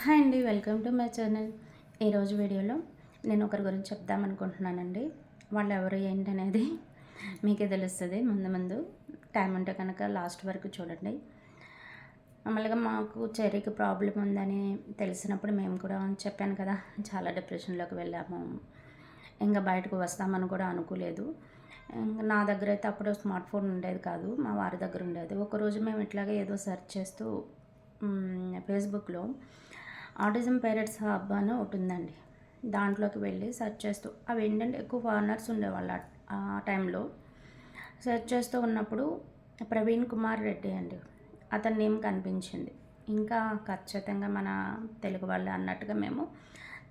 Hi అండి welcome to my channel. ఈరోజు వీడియోలో నేను ఒకరి గురించి చెప్దామనుకుంటున్నానండి వాళ్ళు ఎవరు ఏంటి అనేది మీకే తెలుస్తుంది. ముందు ముందు టైం ఉంటే కనుక లాస్ట్ వరకు చూడండి. మామూలుగా మాకు చెర్రీకి ప్రాబ్లం ఉందని తెలిసినప్పుడు మేము కూడా చెప్పాను కదా చాలా డిప్రెషన్లోకి వెళ్ళాము. ఇంకా బయటకు వస్తామని కూడా అనుకోలేదు. నా దగ్గర అయితే అప్పుడు స్మార్ట్ ఫోన్ ఉండేది కాదు మా వారి దగ్గర ఉండేది. ఒకరోజు మేము ఇట్లాగే ఏదో సెర్చ్ చేస్తూ ఫేస్బుక్లో ఆటిజం పేరెంట్స్ హబ్ అని ఒకటి ఉందండి. దాంట్లోకి వెళ్ళి సెర్చ్ చేస్తూ అవి ఏంటంటే ఎక్కువ ఫారినర్స్ ఉండేవాళ్ళు ఆ- ఆ టైంలో. సెర్చ్ చేస్తూ ఉన్నప్పుడు ప్రవీణ్ కుమార్ రెడ్డి అండి. అతని నేమ్ కనిపించింది. ఇంకా ఖచ్చితంగా మన తెలుగు వాళ్ళు అన్నట్టుగా మేము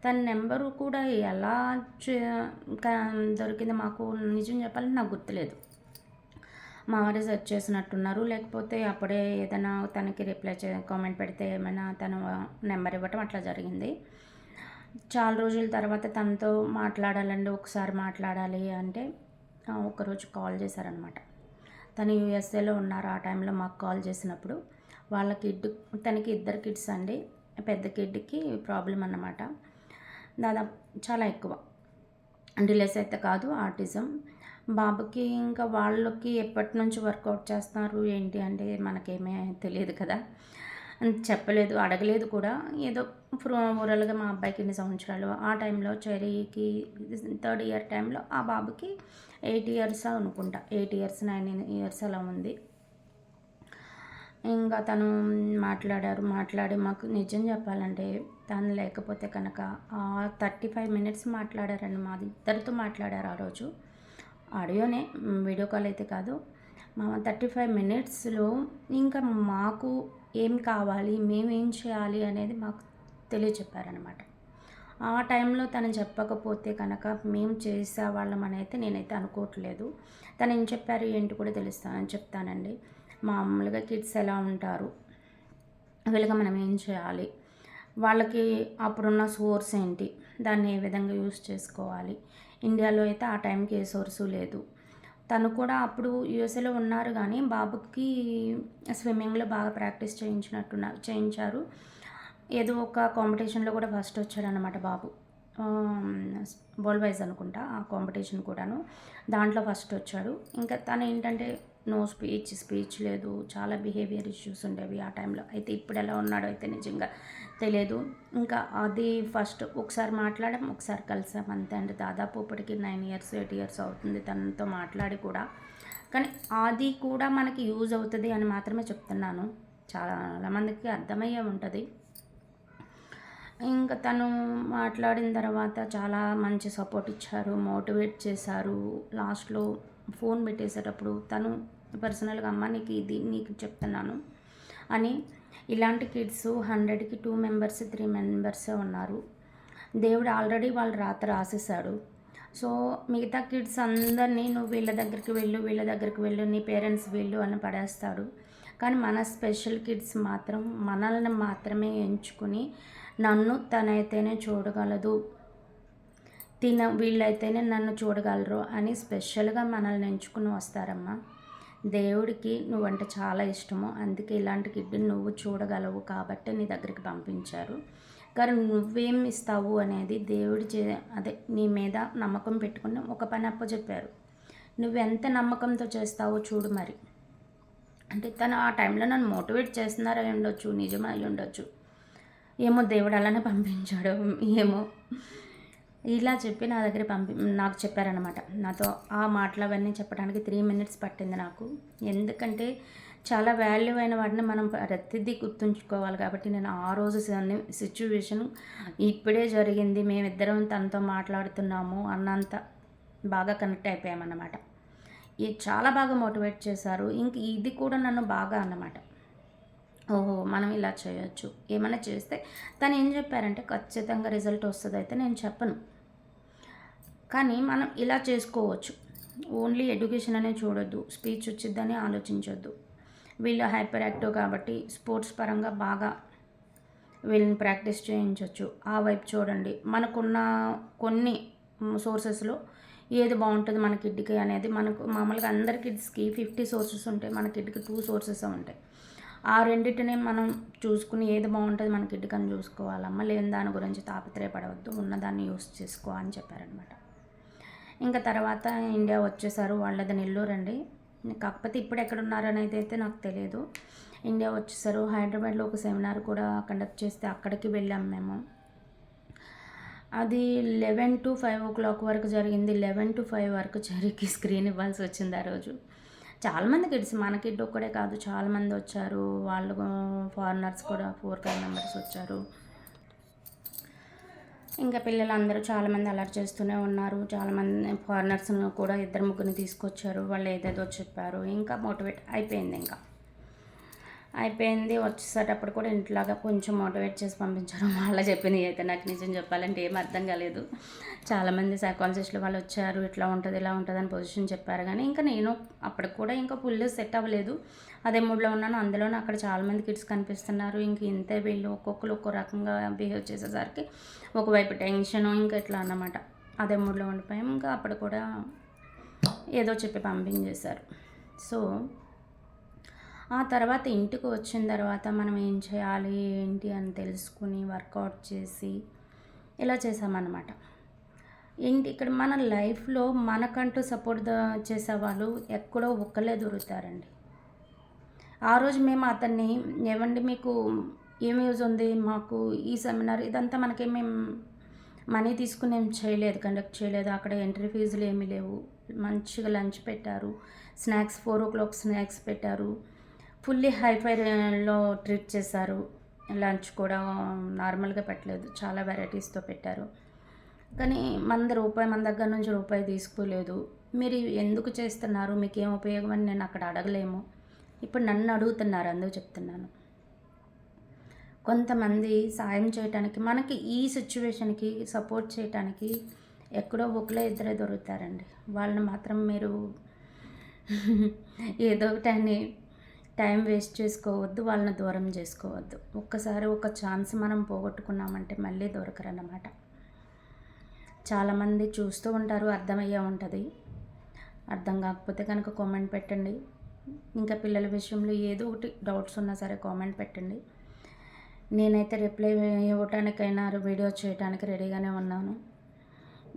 తన నెంబరు కూడా ఎలా చే- దొరికింది మాకు నిజం చెప్పాలంటే నాకు గుర్తులేదు. మా వచ్చేసినట్టున్నారు చేసినట్టున్నారు. లేకపోతే అప్పుడే ఏదైనా తనకి రిప్లై చే కామెంట్ పెడితే ఏమైనా తను నెంబర్ ఇవ్వటం అట్లా జరిగింది. చాలా రోజుల తర్వాత తనతో మాట్లాడాలండి ఒకసారి మాట్లాడాలి అంటే ఒకరోజు కాల్ చేశారనమాట తను యూఎస్ఏలో ఉన్నారు ఆ టైంలో మాకు కాల్ చేసినప్పుడు. వాళ్ళ కిడ్ తనకి ఇద్దరు కిడ్స్ అండి. పెద్ద కిడ్కి ప్రాబ్లం అన్నమాట. దాదాపు చాలా ఎక్కువ. డిలేస్ అయితే కాదు ఆర్టిజం బాబుకి ఇంకా వాళ్ళకి ఎప్పటి నుంచి వర్కౌట్ చేస్తున్నారు ఏంటి అంటే మనకేమీ తెలియదు కదా. చెప్పలేదు అడగలేదు కూడా. ఏదో ఓవరాల్గా మా అబ్బాయికి ఎన్ని సంవత్సరాలు ఆ టైంలో చెరీకి థర్డ్ ఇయర్ టైంలో ఆ బాబుకి ఎయిట్ ఇయర్స్ అనుకుంటా. ఎయిట్ ఇయర్స్ నైన్ ఇయర్స్ అలా ఉంది. ఇంకా తను మాట్లాడారు మాట్లాడి మాకు నిజం చెప్పాలంటే తను లేకపోతే కనుక థర్టీ ఫైవ్ మినిట్స్ మాట్లాడారండి మా ఇద్దరితో మాట్లాడారు ఆ రోజు. ఆడియోనే వీడియో కాల్ అయితే కాదు. మా థర్టీ ఫైవ్ మినిట్స్లో ఇంకా మాకు ఏం కావాలి మేము ఏం చేయాలి అనేది మాకు తెలియచెప్పారనమాట ఆ టైంలో తను చెప్పకపోతే కనుక మేము చేసేవాళ్ళం అని అయితే నేనైతే అనుకోవట్లేదు. తను ఏం చెప్పారు ఏంటి కూడా తెలుస్తానని చెప్తానండి. మామూలుగా కిడ్స్ ఎలా ఉంటారు వీళ్ళకి మనం ఏం చేయాలి వాళ్ళకి అప్పుడున్న సోర్స్ ఏంటి దాన్ని ఏ విధంగా యూస్ చేసుకోవాలి ఇండియాలో అయితే ఆ టైంకి ఏ సోర్సు లేదు. తను కూడా అప్పుడు యుఎస్ఏలో ఉన్నారు కానీ బాబుకి స్విమ్మింగ్లో బాగా ప్రాక్టీస్ చేయించినట్టున్న చేయించారు. ఏదో ఒక కాంపిటీషన్లో కూడా ఫస్ట్ వచ్చాడు అనమాట బాబు. వరల్డ్ వైజ్ అనుకుంటా ఆ కాంపిటీషన్ కూడాను. దాంట్లో ఫస్ట్ వచ్చాడు. ఇంకా తను ఏంటంటే నో స్పీచ్ స్పీచ్ లేదు. చాలా బిహేవియర్ ఇష్యూస్ ఉండేవి ఆ టైంలో. అయితే ఇప్పుడు ఎలా ఉన్నాడో అయితే నిజంగా తెలియదు. ఇంకా అది ఫస్ట్ ఒకసారి మాట్లాడాం ఒకసారి కలిసాం అంతే అండి. దాదాపు ఇప్పటికి నైన్ ఇయర్స్ ఎయిట్ ఇయర్స్ అవుతుంది తనతో మాట్లాడి కూడా. కానీ అది కూడా మనకి యూజ్ అవుతుంది అని మాత్రమే చెప్తున్నాను. చాలా మందికి అర్థమయ్యే ఉంటుంది. ఇంకా తను మాట్లాడిన తర్వాత చాలా మంచి సపోర్ట్ ఇచ్చారు మోటివేట్ చేశారు. లాస్ట్లో ఫోన్ పెట్టేసేటప్పుడు తను పర్సనల్గా అమ్మ నీకు ఇది నీకు చెప్తున్నాను అని ఇలాంటి కిడ్స్ హండ్రెడ్కి టూ మెంబర్స్ త్రీ మెంబర్సే ఉన్నారు. దేవుడు ఆల్రెడీ వాళ్ళు రాత రాసేసాడు సో మిగతా కిడ్స్ అందరినీ నువ్వు వీళ్ళ దగ్గరికి వెళ్ళు వీళ్ళ దగ్గరికి వెళ్ళు నీ పేరెంట్స్ వెళ్ళు అని పడేస్తాడు. కానీ మన స్పెషల్ కిడ్స్ మాత్రం మనల్ని మాత్రమే ఎంచుకుని నన్ను తనైతేనే చూడగలదు. తిన వీళ్ళైతేనే నన్ను చూడగలరు అని స్పెషల్గా మనల్ని ఎంచుకుని వస్తారమ్మా. దేవుడికి నువ్వంటే చాలా ఇష్టము. అందుకే ఇలాంటి కిడ్ని నువ్వు చూడగలవు కాబట్టి నీ దగ్గరికి పంపించారు. కానీ నువ్వేం ఇస్తావు అనేది దేవుడి చే అదే నీ మీద నమ్మకం పెట్టుకుని ఒక పని అప్పచెప్పారు నువ్వెంత నమ్మకంతో చేస్తావో చూడు మరి. అంటే తను ఆ టైంలో నన్ను మోటివేట్ చేస్తున్నారు అయి ఉండొచ్చు నిజమే అయి ఉండొచ్చు. ఏమో దేవుడు అలానే పంపించాడు ఏమో. ఇలా చెప్పి నా దగ్గర పంపి నాకు చెప్పారనమాట నాతో ఆ మాటలు అవన్నీ చెప్పడానికి త్రీ మినిట్స్ పట్టింది నాకు. ఎందుకంటే చాలా వాల్యూ అయిన వాటిని మనం ప్రతిదీ గుర్తుంచుకోవాలి కాబట్టి నేను ఆ రోజు సిచ్యువేషన్ ఇప్పుడే జరిగింది. మేమిద్దరం తనతో మాట్లాడుతున్నాము అన్నంత బాగా కనెక్ట్ అయిపోయామన్నమాట. ఇది చాలా బాగా మోటివేట్ చేశారు. ఇంక ఇది కూడా నన్ను బాగా అన్నమాట. ఓహో మనం ఇలా చేయొచ్చు. ఏమైనా చేస్తే తను ఏం చెప్పారంటే ఖచ్చితంగా రిజల్ట్ వస్తుంది అయితే నేను చెప్పను. కానీ మనం ఇలా చేసుకోవచ్చు. ఓన్లీ ఎడ్యుకేషన్ అనే చూడొద్దు. స్పీచ్ వచ్చిద్దని ఆలోచించొద్దు. వీళ్ళు హైపర్ యాక్టివ్ కాబట్టి స్పోర్ట్స్ పరంగా బాగా వీళ్ళని ప్రాక్టీస్ చేయించవచ్చు ఆ వైపు చూడండి. మనకున్న కొన్ని సోర్సెస్లో ఏది బాగుంటుంది మన కిడ్కి అనేది మనకు మామూలుగా అందరి కిడ్స్కి ఫిఫ్టీ సోర్సెస్ ఉంటాయి. మన కిడ్కి టూ సోర్సెస్ ఉంటాయి. ఆ రెండింటిని మనం చూసుకుని ఏది బాగుంటుంది మనకి అని చూసుకోవాలమ్మ. లేని దాని గురించి తాపత్రయపడవద్దు. ఉన్నదాన్ని యూస్ చేసుకో అని చెప్పారనమాట ఇంకా తర్వాత ఇండియా వచ్చేసారు. వాళ్ళది నెల్లూరు అండి. కాకపోతే ఇప్పుడు ఎక్కడ ఉన్నారు అయితే నాకు తెలియదు ఇండియా వచ్చేసారు. హైదరాబాద్లో ఒక సెమినార్ కూడా కండక్ట్ చేస్తే అక్కడికి వెళ్ళాం మేము. అది eleven to five o'clock వరకు జరిగింది. లెవెన్ టు ఫైవ్ వరకు జరిగి స్క్రీన్ ఇవ్వాల్సి వచ్చింది ఆ రోజు. చాలామంది కిడ్స్ మన కిడ్ ఒక్కడే కాదు. చాలామంది వచ్చారు. వాళ్ళు ఫారినర్స్ కూడా ఫోర్ ఫైవ్ మెంబర్స్ వచ్చారు. ఇంకా పిల్లలందరూ చాలామంది అలర్ట్ చేస్తూనే ఉన్నారు. చాలామంది ఫారినర్స్ కూడా ఇద్దరు ముగ్గురిని తీసుకొచ్చారు. వాళ్ళు ఏదేదో చెప్పారు. ఇంకా మోటివేట్ అయిపోయింది ఇంకా. అయిపోయింది. వచ్చేసేటప్పుడు కూడా ఇంట్లాగా కొంచెం మోటివేట్ చేసి పంపించారు వాళ్ళ చెప్పింది. అయితే నాకు నిజం చెప్పాలంటే ఏం అర్థం కాలేదు. చాలామంది సైకాలజిస్టులు వాళ్ళు వచ్చారు. ఇట్లా ఉంటుంది ఇలా ఉంటుంది అని పొజిషన్ చెప్పారు. కానీ ఇంకా నేను అప్పటికి కూడా ఇంకా ఫుల్ సెట్ అవ్వలేదు. అదే మూడ్లో ఉన్నాను. అందులోనే అక్కడ చాలామంది కిడ్స్ కనిపిస్తున్నారు. ఇంక ఇంతే వీళ్ళు ఒక్కొక్కరు ఒక్కో రకంగా బిహేవ్ చేసేసరికి ఒకవైపు టెన్షన్ ఇంకా ఇట్లా అన్నమాట. అదే మూడ్లో ఉండిపోయాం. ఇంకా అప్పుడు కూడా ఏదో చెప్పి పంపించేశారు. సో ఆ తర్వాత ఇంటికి వచ్చిన తర్వాత మనం ఏం చేయాలి ఏంటి అని తెలుసుకుని వర్కౌట్ చేసి ఇలా చేసామన్నమాట. ఏంటి ఇక్కడ మన లైఫ్లో మనకంటూ సపోర్ట్ చేసేవాళ్ళు ఎక్కడో ఒక్కలే దొరుకుతారండి. ఆ రోజు మేము అతన్ని ఏమండి మీకు ఏం యూజ్ ఉంది? మాకు ఈ సెమినార్ ఇదంతా మనకేమేం మనీ తీసుకుని ఏం చేయలేదు కండక్ట్ చేయలేదు. అక్కడ ఎంట్రీ ఫీజులు ఏమీ లేవు. మంచిగా లంచ్ పెట్టారు. Snacks four o'clock snacks పెట్టారు. ఫుల్లీ హైఫైలో ట్రీట్ చేశారు. లంచ్ కూడా నార్మల్గా పెట్టలేదు. చాలా వెరైటీస్తో పెట్టారు. కానీ మంద రూపాయి మన దగ్గర నుంచి రూపాయి తీసుకోలేదు. మీరు ఎందుకు చేస్తున్నారు? మీకు ఏం ఉపయోగం అని నేను అక్కడ అడగలేము. ఇప్పుడు నన్ను అడుగుతున్నారు అందుకు చెప్తున్నాను. కొంతమంది సాయం చేయటానికి మనకి ఈ సిచ్యువేషన్కి సపోర్ట్ చేయటానికి ఎక్కడో ఒకలే ఇద్దరే దొరుకుతారండి. వాళ్ళని మాత్రం మీరు ఏదో ఒకటి అని టైం వేస్ట్ చేసుకోవద్దు వాళ్ళని దూరం చేసుకోవద్దు. ఒక్కసారి ఒక ఛాన్స్ మనం పోగొట్టుకున్నామంటే మళ్ళీ దొరకరన్నమాట. చాలామంది చూస్తూ ఉంటారు అర్థమయ్యే ఉంటుంది. అర్థం కాకపోతే కనుక కామెంట్ పెట్టండి. ఇంకా పిల్లల విషయంలో ఏదో ఒకటి డౌట్స్ ఉన్నా సరే కామెంట్ పెట్టండి. నేనైతే రిప్లై ఇవ్వటానికైనా వీడియో చేయడానికి రెడీగానే ఉన్నాను.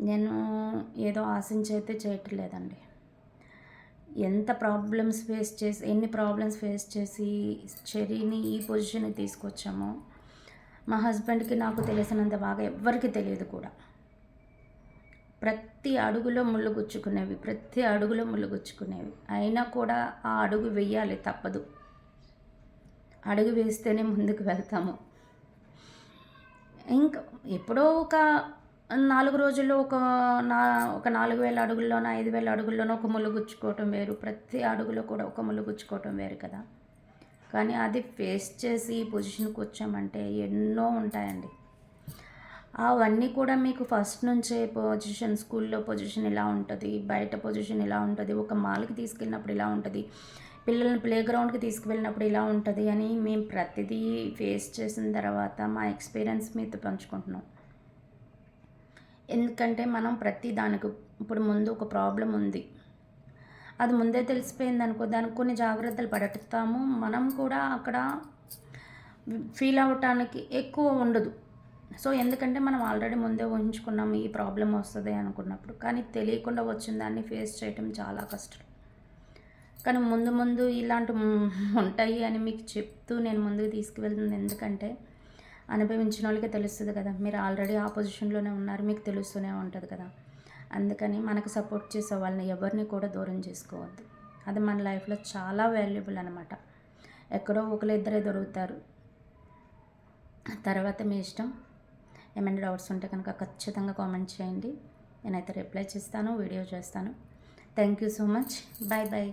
నేను ఏదో ఆశించి అయితే చేయట్లేదండి. ఎంత ప్రాబ్లమ్స్ ఫేస్ చేసి ఎన్ని ప్రాబ్లమ్స్ ఫేస్ చేసి చెరీని ఈ పొజిషన్కి తీసుకొచ్చామో మా హస్బెండ్కి నాకు తెలిసినంత బాగా ఎవ్వరికి తెలియదు కూడా. ప్రతి అడుగులో ముళ్ళు గుచ్చుకునేవి ప్రతి అడుగులో ముళ్ళు గుచ్చుకునేవి. అయినా కూడా ఆ అడుగు వెయ్యాలి తప్పదు. అడుగు వేస్తేనే ముందుకు వెళ్తాము. ఇంకా ఎప్పుడో ఒక నాలుగు రోజుల్లో ఒక నా ఒక నాలుగు వేల అడుగుల్లోనో ఐదు వేల అడుగుల్లోనో ఒక ముళ్ళు గుచ్చుకోవటం వేరు. ప్రతి అడుగులో కూడా ఒక ములుగుచ్చుకోవటం వేరు కదా. కానీ అది ఫేస్ చేసి ఈ పొజిషన్కి వచ్చామంటే ఎన్నో ఉంటాయండి. అవన్నీ కూడా మీకు ఫస్ట్ నుంచే పొజిషన్ స్కూల్లో పొజిషన్ ఇలా ఉంటుంది బయట పొజిషన్ ఇలా ఉంటుంది ఒక మాల్కి తీసుకెళ్ళినప్పుడు ఇలా ఉంటుంది పిల్లల్ని ప్లే గ్రౌండ్కి తీసుకువెళ్ళినప్పుడు ఇలా ఉంటుంది అని మేము ప్రతిదీ ఫేస్ చేసిన తర్వాత మా ఎక్స్పీరియన్స్ మీతో పంచుకుంటున్నాం. ఎందుకంటే మనం ప్రతి దానికి ఇప్పుడు ముందు ఒక ప్రాబ్లం ఉంది. అది ముందే తెలిసిపోయింది అనుకో దానికి కొన్ని జాగ్రత్తలు పడతాము. మనం కూడా అక్కడ ఫీల్ అవ్వటానికి ఎక్కువ ఉండదు. సో ఎందుకంటే మనం ఆల్రెడీ ముందే ఊహించుకున్నాము ఈ ప్రాబ్లం వస్తుంది అనుకున్నప్పుడు. కానీ తెలియకుండా వచ్చిన దాన్ని ఫేస్ చేయటం చాలా కష్టం. కానీ ముందు ముందు ఇలాంటి ఉంటాయి అని మీకు చెప్తూ నేను ముందుకు తీసుకువెళ్తుంది. ఎందుకంటే అనుభవించిన వాళ్ళకి తెలుస్తుంది కదా. మీరు ఆల్రెడీ ఆ పొజిషన్లోనే ఉన్నారు మీకు తెలుస్తూనే ఉంటుంది కదా. అందుకని మనకు సపోర్ట్ చేసే వాళ్ళని ఎవరిని కూడా దూరం చేసుకోవద్దు. అది మన లైఫ్లో చాలా వాల్యుబుల్ అనమాట ఎక్కడో ఒకరిద్దరే దొరుకుతారు. తర్వాత మీ ఇష్టం. ఏమైనా డౌట్స్ ఉంటే కనుక ఖచ్చితంగా కామెంట్ చేయండి. నేనైతే రిప్లై చేస్తాను వీడియో చేస్తాను. Thank you so much bye bye